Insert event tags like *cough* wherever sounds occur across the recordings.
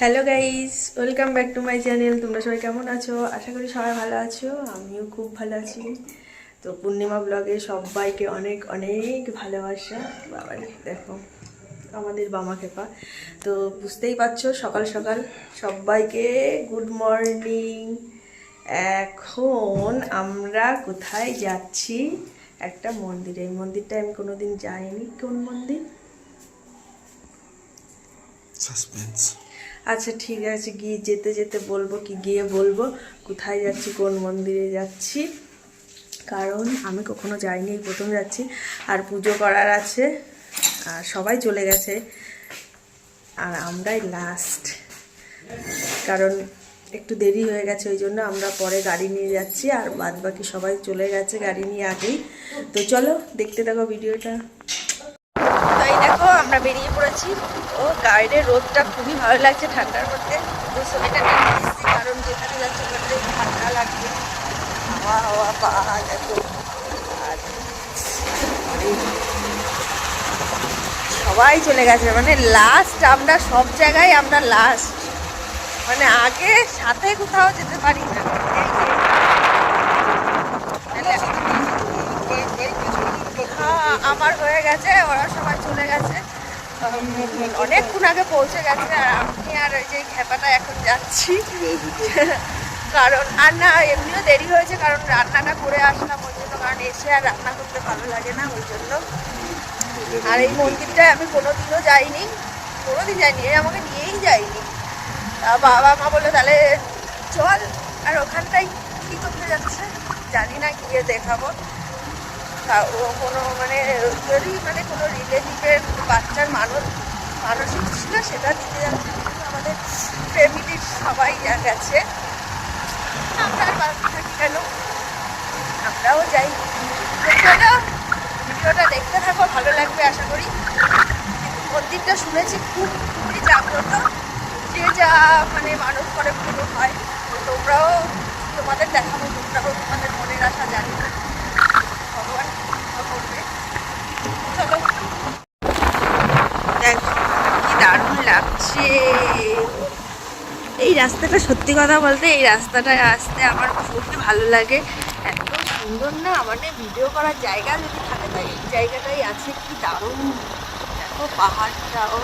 Hello guys welcome back to my channel তোমরা সবাই কেমন আছো? আশা করি সবাই ভালো আছো। আমিও খুব ভালো আছি। তো পূর্ণিমা ব্লগে সবাইকে অনেক অনেক ভালোবাসা। বাবার, দেখো, আমাদের বামা খেপা। তো বুঝতেই পারছ, সকাল সকাল সবাইকে গুড মর্নিং এখন আমরা কোথায় যাচ্ছি? একটা মন্দিরে। এই মন্দিরটা আমি কোনোদিন যাইনি। কোন মন্দির? সাসপেন্স আচ্ছা ঠিক আছে, গিয়ে যেতে যেতে বলব কি, গিয়ে বলব কোথায় যাচ্ছি, কোন মন্দিরে যাচ্ছি। কারণ আমি কখনো যাইনি, এই প্রথম যাচ্ছি। আর পুজো করার আছে, আর সবাই চলে গেছে, আর আমরাই লাস্ট কারণ একটু দেরি হয়ে গেছে, ওই জন্য আমরা পরে গাড়ি নিয়ে যাচ্ছি, আর বাদ বাকি সবাই চলে গেছে গাড়ি নিয়ে আগেই। তো চলো, দেখতে থাকো ভিডিওটা। দেখো আমরা বেরিয়ে পড়েছি ও গাইডের রোদটা খুবই ভালো লাগছে ঠান্ডার মধ্যে তো কারণ যেখানে যাচ্ছে ওখানে ঠান্ডা লাগবে হাওয়া হাওয়া পাহা দেখো সবাই চলে গেছে মানে লাস্ট আমরা সব জায়গায় আমরা লাস্ট মানে আগে সাথে কোথাও যেতে পারি না। হ্যাঁ, আমার হয়ে গেছে, ওরা সবাই চলে গেছে। অনেকক্ষণ আগে পৌঁছে গেছে, আর আমি আর ওই যে খেপাটা এখন যাচ্ছি। কারণ আর না এমনিও দেরি হয়েছে, কারণ রান্নাটা করে আসলাম ওই জন্য, কারণ এসে আর রান্না করতে ভালো লাগে না ওই জন্য। আর এই মন্দিরটায় আমি কোনোদিনও যাইনি, কোনোদিন যাইনি আমাকে নিয়েই যায়নি তা বাবা মা বলল, তাহলে চল, আর ওখানটায় কী করতে যাচ্ছে? জানি না, গিয়ে দেখাবো। কোনো মানে যদি মানে কোনো রিলেটিভের বাচ্চার মানুষ মানসিক ছিল সেটা দিতে যাচ্ছে আমাদের ফ্যামিলির সবাই গেছে। আমরা থাকি কেন? আমরাও যাই। চলো, ভিডিওটা দেখতে থাকো, ভালো লাগবে আশা করি। মন্দিরটা শুনেছি, খুব খুবই জাগ্রত। যে যা মানে মানুষ করে পুরো হয়। তোমরাও তোমাদের দেখাবো, তোমরাও তোমাদের মনের আশা জানি না ভগবান কৃপা করবে চলো দেখো কি দারুণ লাগছে এই রাস্তাটা সত্যি কথা বলতে, এই রাস্তাটায় আসতে আমার খুবই ভালো লাগে। এত সুন্দর না মানে ভিডিও করার জায়গা যদি থাকে, তাই এই জায়গাটাই আছে কি দারুণ। দেখো পাহাড়টাও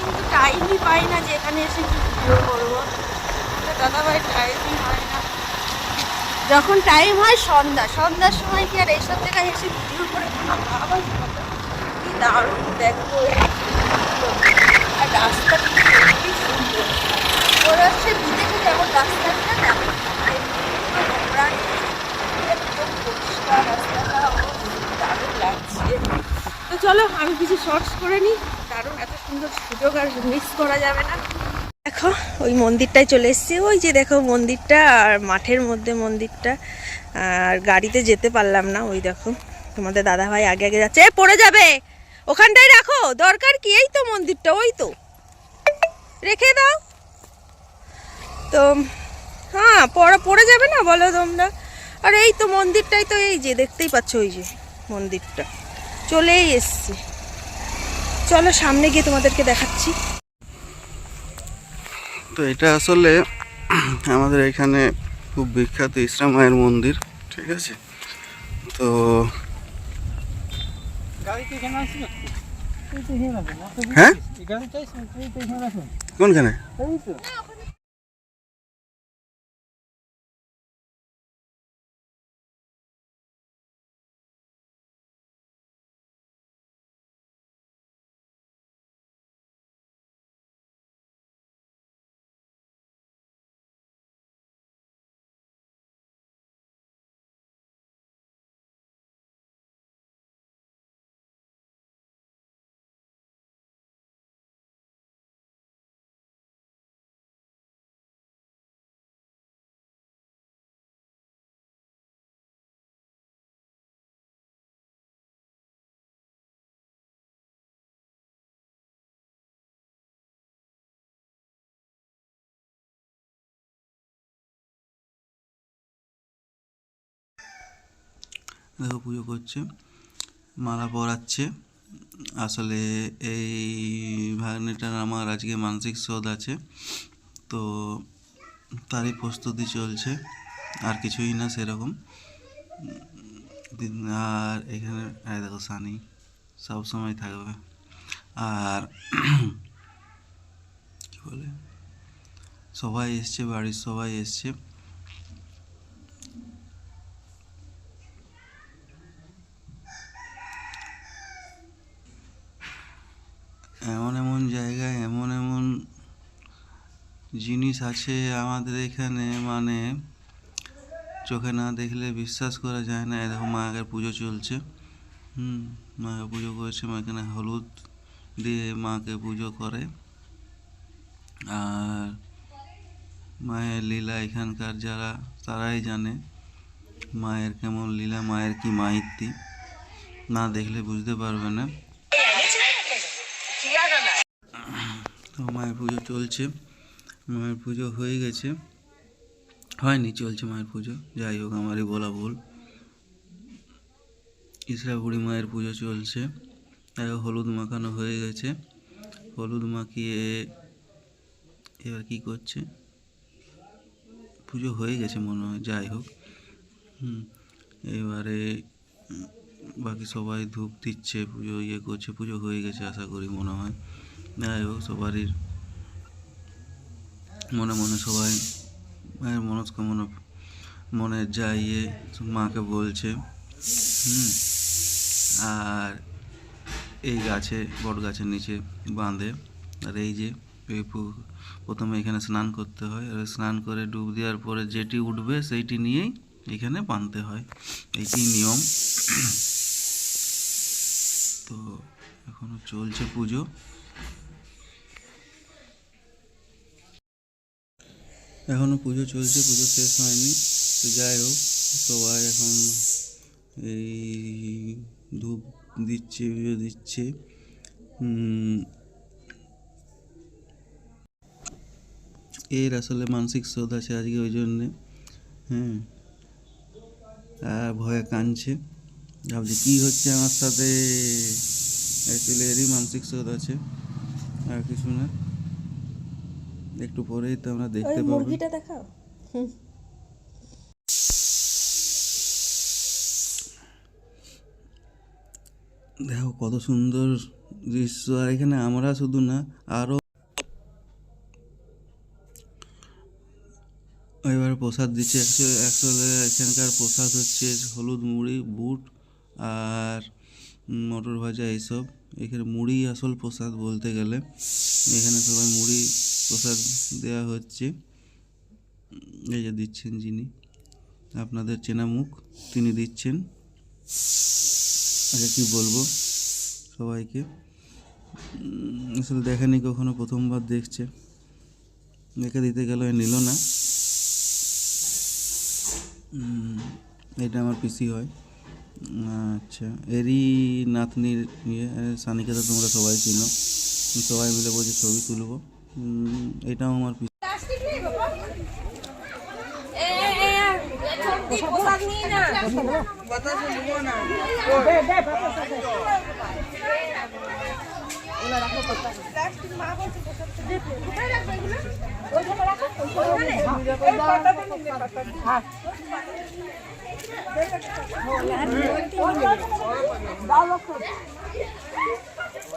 কিন্তু টাইমই পাই না যে এখানে এসে কি ভিডিও করব। দাদা ভাই টাইমই হয় না। যখন টাইম হয় সন্ধ্যা, সন্ধ্যার সময় কি আর এইসব জায়গায় এসে ভিডিও করে আবার কি দারুণ দেখো আর রাস্তা কি সুন্দর। তো চলো, আমি কিছু শর্টস করে নিই। দারুণ এত সুন্দর সুযোগ আর মিস করা যাবে না। দেখো, ওই মন্দিরটায় চলে এসেছি। ওই যে দেখো মন্দিরটা আর মাঠের মধ্যে মন্দিরটা। আর গাড়িতে যেতে পারলাম না, ওই দেখো। তোমাদের দাদা ভাই আগে আগে যাচ্ছে। পড়ে যাবে! ওখানটায় রাখো! দরকার কি? এই তো মন্দিরটা, ওই তো। রেখে দাও। তো হ্যাঁ পড়ে পড়ে যাবে না বলো তোমরা? আর এই তো মন্দিরটাই তো এই যে দেখতেই পাচ্ছ ওই যে মন্দিরটা। চলেই এসছি। চলো সামনে গিয়ে তোমাদেরকে দেখাচ্ছি। তো এটা আসলে আমাদের এখানে খুব বিখ্যাত ইসরা মায়ের মন্দির ঠিক আছে? তো হ্যাঁ? কোনখানে? দেখো পুজো করছে, মালা পরাচ্ছে। আসলে এই ভাগ্নেটার আমার আজকে মানসিক শোধ আছে, তো তারই প্রস্তুতি চলছে, আর কিছুই না সেরকম। আর এখানে দেখো সানি, সব সময় থাকবে। আর *clears throat* কি বলে? সবাই এসছে, বাড়ির সবাই এসছে। এমন এমন জায়গায় এমন এমন জিনিস আছে আমাদের এখানে মানে চোখে না দেখলে বিশ্বাস করা যায় না। এরকম মায়ের পুজো চলছে। হুম মাকে পুজো করেছে, মা এখানে হলুদ দিয়ে মাকে পুজো করে। আর মায়ের লীলা এখানকার যারা, তারাই জানে মায়ের কেমন লীলা, মায়ের কি মাহিত্যি না দেখলে বুঝতে পারবে না তো মায়ের পুজো চলছে। মায়ের পুজো হয়ে গেছে। হয়নি, চলছে মায়ের পুজো। যাই হোক, আমারই বলা ভুল। ইসরা বুড়ি মায়ের পুজো চলছে। হলুদ মাখানো হয়ে গেছে। হলুদ মাখিয়ে এবার কি করছে? পুজো হয়ে গেছে মনে হয়, যাই হোক। হুম, এবারে বাকি সবাই ধূপ দিচ্ছে, পুজো ইয়ে করছে, পুজো হয়ে গেছে আশা করি মনে হয়। যাই হোক সবারই মনে মনে সবাই মায়ের মনস্কামনা মনে যা ইয়ে মাকে বলছে, হুম, আর এই গাছে, বট গাছের নিচে বাঁধে, আর এই যে প্রথমে এখানে স্নান করতে হয়, আর স্নান করে ডুব দেওয়ার পরে যেটি উঠবে সেইটি নিয়েই এখানে বাঁধতে হয়, এইটি নিয়ম। তো এখনও চলছে পুজো। এখনও পুজো চলছে, পুজো শেষ হয়নি। তো যাই হোক, সবাই এখন এই ধূপ দিচ্ছে, পুজো দিচ্ছে। এর আসলে মানসিক শোধ আছে আজকে ওই জন্যে। হ্যাঁ আর ভয়ে কাঁদছে। ভাবছি কী হচ্ছে আমার সাথে? অ্যাকচুয়ালি এরই মানসিক শোধ আছে, আর কিছু না। একটু পরেই তো আমরা দেখতে পাবো। মুরগিটা দেখাও। দেখো কত সুন্দর দৃশ্য আর এখানে আমরা শুধু না আরও এবার প্রসাদ দিচ্ছে। অ্যাকচুয়ালি এখানকার প্রসাদ হচ্ছে হলুদ মুড়ি বুট আর মটর ভাজা এইসব। এখানে মুড়ি আসল প্রসাদ বলতে গেলে। এখানে সবাই মুড়ি প্রসাদ দেওয়া হচ্ছে। এই যে দিচ্ছেন যিনি, আপনাদের চেনা মুখ, তিনি দিচ্ছেন। আগে কি বলব সবাইকে? আসলে দেখেনি কখনো, প্রথমবার দেখছে। দেখে দিতে গেল নিল না। এটা আমার পিসি হয়। আচ্ছা এরই নাতনির ইয়ে সানিকে তো তোমরা সবাই চিনো। সবাই মিলে বলছে, ছবি তুলবো। এটাও আমার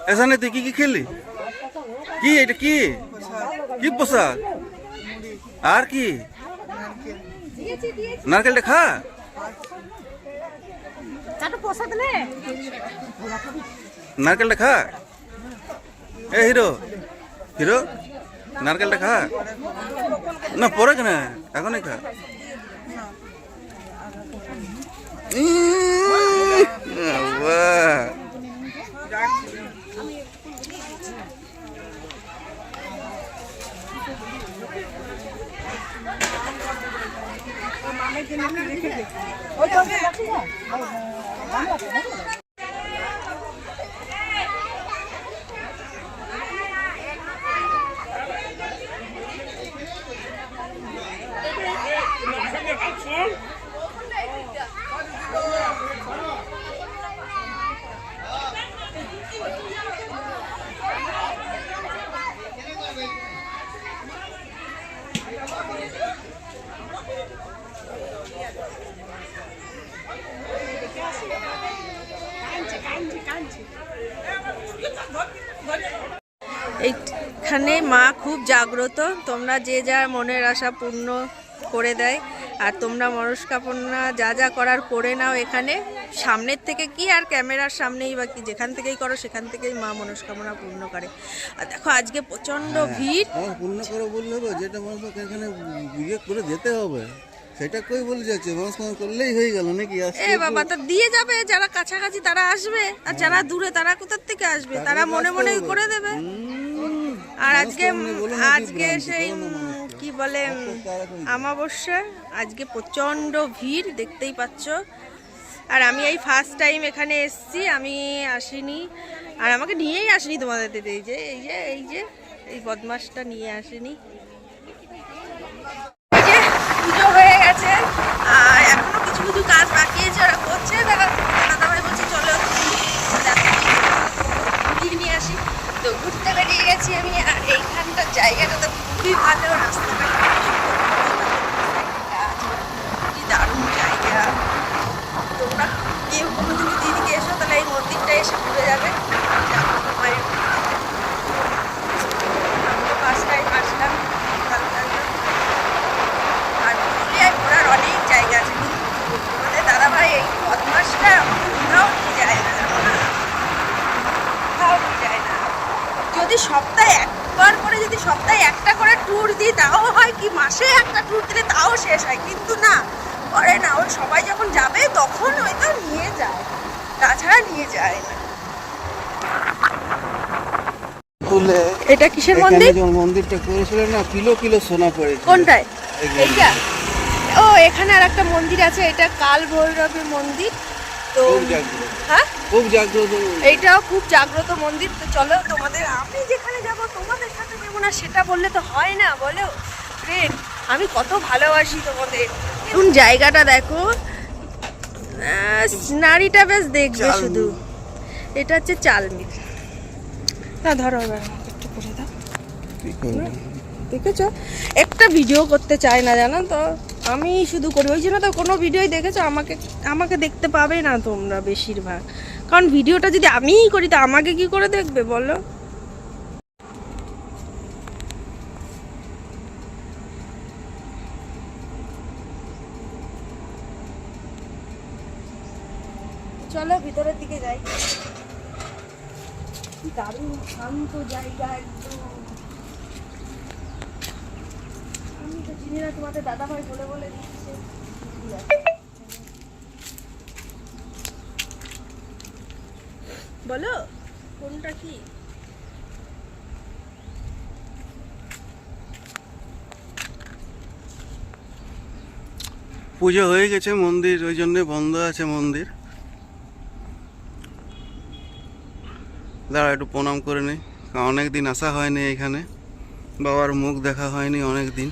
এখানে তুই কি কি খেলি কি এটা কি? কি পোশাক? আর কি? নারকেলটা খা। নারকেলটা খা। এ হিরো হিরো নারকেলটা খা। না পরে কেন? এখনই খা। এইখানে মা খুব জাগ্রত। তোমরা যে যার মনের আশা পূর্ণ করে দেয়। আর তোমরা মনস্কামনা যা যা করার করে নাও এখানে। সামনের থেকে কি আর ক্যামেরার সামনেই বা কি যেখান থেকেই করো সেখান থেকেই মা মনস্কামনা পূর্ণ করে। আর দেখো আজকে প্রচণ্ড ভিড়। পূর্ণ করে বললে যেটা এখানে বিয়ে করে যেতে হবে। সেটা কই বলে যাচ্ছে? মানুষ করলেই হয়ে গেল নাকি? এ বাবা তো দিয়ে যাবে যারা কাছাকাছি তারা আসবে। আর যারা দূরে তারা কোথার থেকে আসবে? তারা মনে মনে করে দেবে। আর আজকে আজকে সেই কি বলে আমাবস্যা আজকে প্রচণ্ড ভিড়, দেখতেই পাচ্ছ। আর আমি এই ফার্স্ট টাইম এখানে এসেছি, আমি আসিনি। আর আমাকে নিয়েই আসিনি তোমাদের দিদি, এই যে এই যে এই যে, এই বদমাসটা নিয়ে আসেনি। পুজো হয়ে গেছে। আর এখনও কিছু কিছু কাজ বাকি আছে, ওরা করছে দাদা দাদাভাই বলছে, চলো নিয়ে আসি তো ঘুরতে বেরিয়ে গেছি আমি। আর এইখানটার জায়গাটা তো খুবই ভালো রাস্তাটা কি দারুণ জায়গা। তোমরা কেউ কোনোদিন যদি এদিকে এসো, তাহলে এই মন্দিরটা এসে ঘুরে যাবে। টাইম আসলাম, ভালো লাগল। আর পুরুলিয়ায় ঘোরার অনেক জায়গা আছে। তোমাদের দাদাভাই এই বদমাসটা কোথাও যায় না। কোথাও নিয়ে যায় না। যদি সপ্তাহে একবার করে যদি সপ্তাহে একটা করে ট্যুর দিই তাও হয় কি মাসে একটা ট্যুর দিলে তাও শেষ হয়। কিন্তু না করে না। ওই সবাই যখন যাবে তখন হয়তো নিয়ে যায়। তাছাড়া নিয়ে যায় না। এটা কিসের মন্দির? মন্দিরটা করেছিল না কিলো কিলো সোনা পড়েছে কোনটায়? এইটা ও এখানে আর একটা মন্দির আছে এটা কাল ভৈরবের মন্দির। তো হ্যাঁ? খুব জাগ্রত এইটাও খুব জাগ্রত মন্দির। তো চলো তোমাদের আমি যেখানে যাব তোমাদের সাথে যাব না সেটা বললে তো হয় না বলো। ফ্রেন্ড আমি কত ভালোবাসি তোমাদের। এখন জায়গাটা দেখো? নারীটা বেশ দেখবে শুধু। এটা হচ্ছে চালমিল না ধরো এবার একটু করে দাও। দেখেছ? একটা ভিডিও করতে চায় না জানো তো? আমি শুধু করি। ওই জন্য তো কোনো ভিডিওই দেখেছ? আমাকে আমাকে দেখতে পাবে না তোমরা বেশিরভাগ। কারণ ভিডিওটা যদি আমিই করি, তো আমাকে কি করে দেখবে বলো? চলো ভিতরের দিকে যাই। দারুণ শান্ত জায়গা একদম আমি তো তোমাদের দাদা ভাই বলে বলে দিচ্ছে। বলো। কোনটা কি? পুজো হয়ে গেছে মন্দির ওই জন্য বন্ধ আছে মন্দির। দাঁড়া একটু প্রণাম করে নিই অনেক দিন আসা হয়নি এখানে। বাবার মুখ দেখা হয়নি অনেক দিন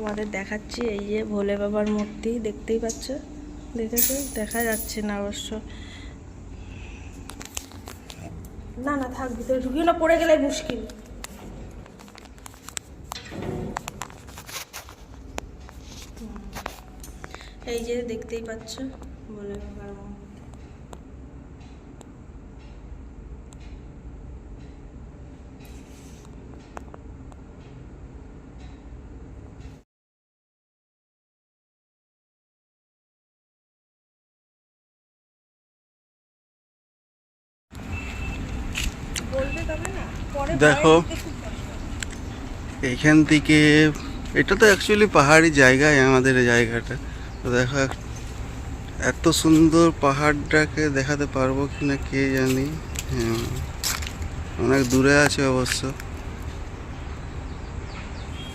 তোমাদের দেখাচ্ছি, এই যে ভোলে বাবার মূর্তি, দেখতেই পাচ্ছ? দেখেছ দেখা যাচ্ছে না অবশ্য। না না, থাক, ভিতরে ঢুকিও না, পড়ে গেলে মুশকিল। এই যে দেখতেই পাচ্ছ, ভোলে বাবার মূর্তি বলবে তবে না পরে দেখো। এইখান থেকে এটা তো অ্যাকচুয়ালি পাহাড়ি জায়গায় আমাদের জায়গাটা। তো দেখো এত সুন্দর পাহাড়টাকে দেখাতে পারব কি না কে জানি। হ্যাঁ অনেক দূরে আছে অবশ্য।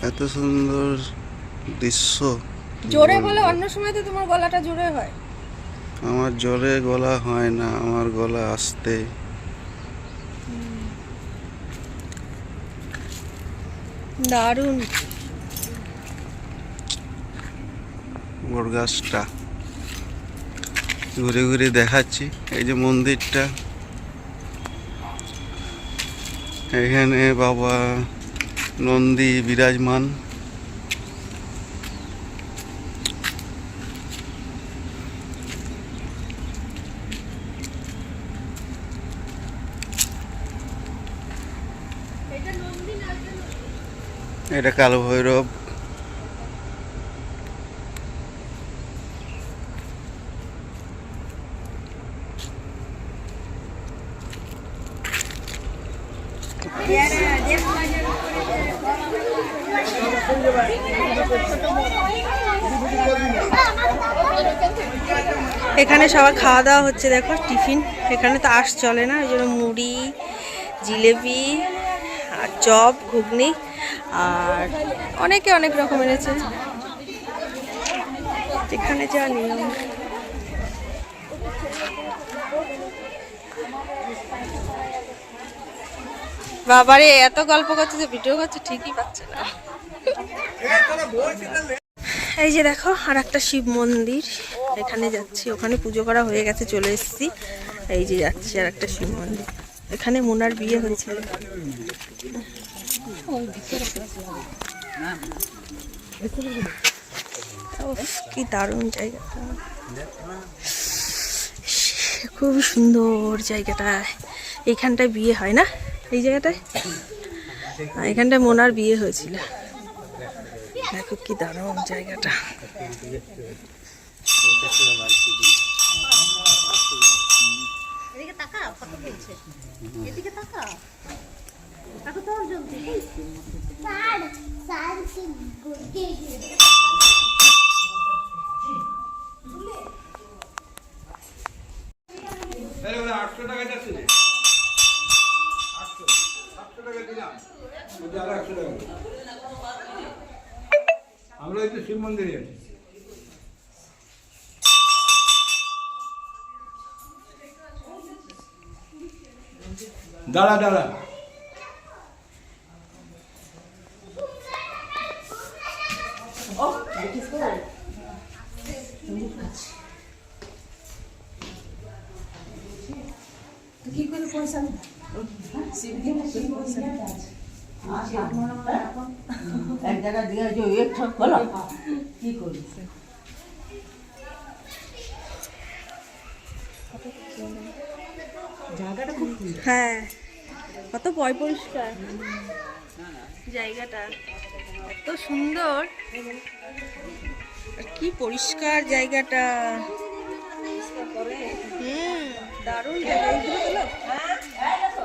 এত সুন্দর দৃশ্য। জোরে বলে অন্য সময় তো তোমার গলাটা জোরে হয়। আমার জোরে গলা হয় না আমার গলা আসতে। দারুণ। বড় গাছটা। ঘুরে ঘুরে দেখাচ্ছি এই যে মন্দিরটা। এখানে বাবা নন্দী বিরাজমান। এটা কালো ভৈরব। এখানে সবার খাওয়া দাওয়া হচ্ছে, দেখো, টিফিন। এখানে তো আস চলে না ওই জন্য মুড়ি জিলেপি আর চপ, ঘুগনি। আর অনেকে অনেক রকম এনেছে এখানে যা নিয়ম বাবারে, এত গল্প করছে যে ভিডিও করছে, ঠিকই পাচ্ছে না। এই যে দেখো আর একটা শিব মন্দির। এখানে যাচ্ছি, ওখানে পুজো করা হয়ে গেছে, চলে এসেছি। এই যে যাচ্ছি আর একটা শিব মন্দির। এখানে মোনার বিয়ে হয়েছিল কি দারুণ জায়গাটা খুব সুন্দর জায়গাটা। এইখানটায় বিয়ে হয় না? এই জায়গাটায়? এখানটায় মোনার বিয়ে হয়েছিল। দেখো কি দারুণ জায়গাটা। আটশো টাকা যাচ্ছে আটশো আটশো টাকা দিলাম। একশো টাকা আমরা এই তো শিব মন্দিরে আছি। দাঁড়া দাঁড়া। হ্যাঁ কত পয় পরিষ্কার। জায়গাটা এত সুন্দর। কি পরিষ্কার জায়গাটা। হুম দারুণ জায়গা এইগুলো হলো? ঠিক আছে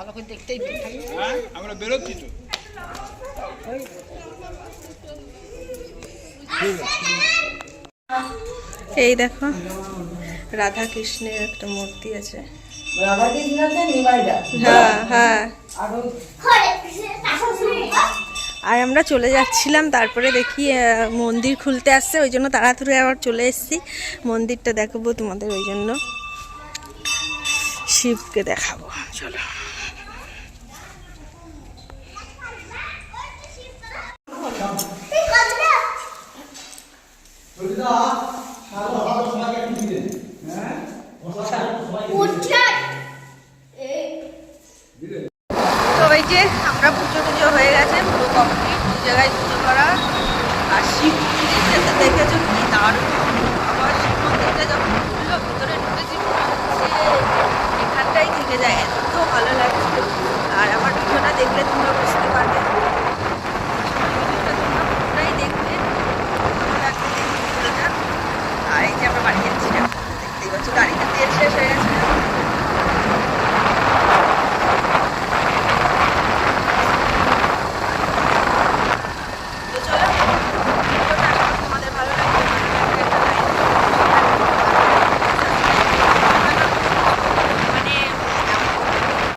ভালো করে দেখতেই হ্যাঁ আমরা বেরোচ্ছি তো। এই দেখো রাধা কৃষ্ণের একটা মূর্তি আছে। হ্যাঁ হ্যাঁ। আর আমরা চলে যাচ্ছিলাম তারপরে দেখি মন্দির খুলতে আসছে ওই জন্য তাড়াতাড়ি আবার চলে এসেছি। মন্দিরটা দেখাবো তোমাদের ওই জন্য। শিবকে দেখাবো চলো। তো ওই যে আমরা পুজো টুজো হয়ে গেছে পুরো কমপ্লিট দু জায়গায় পুজো করা। আর শিব দেখেছ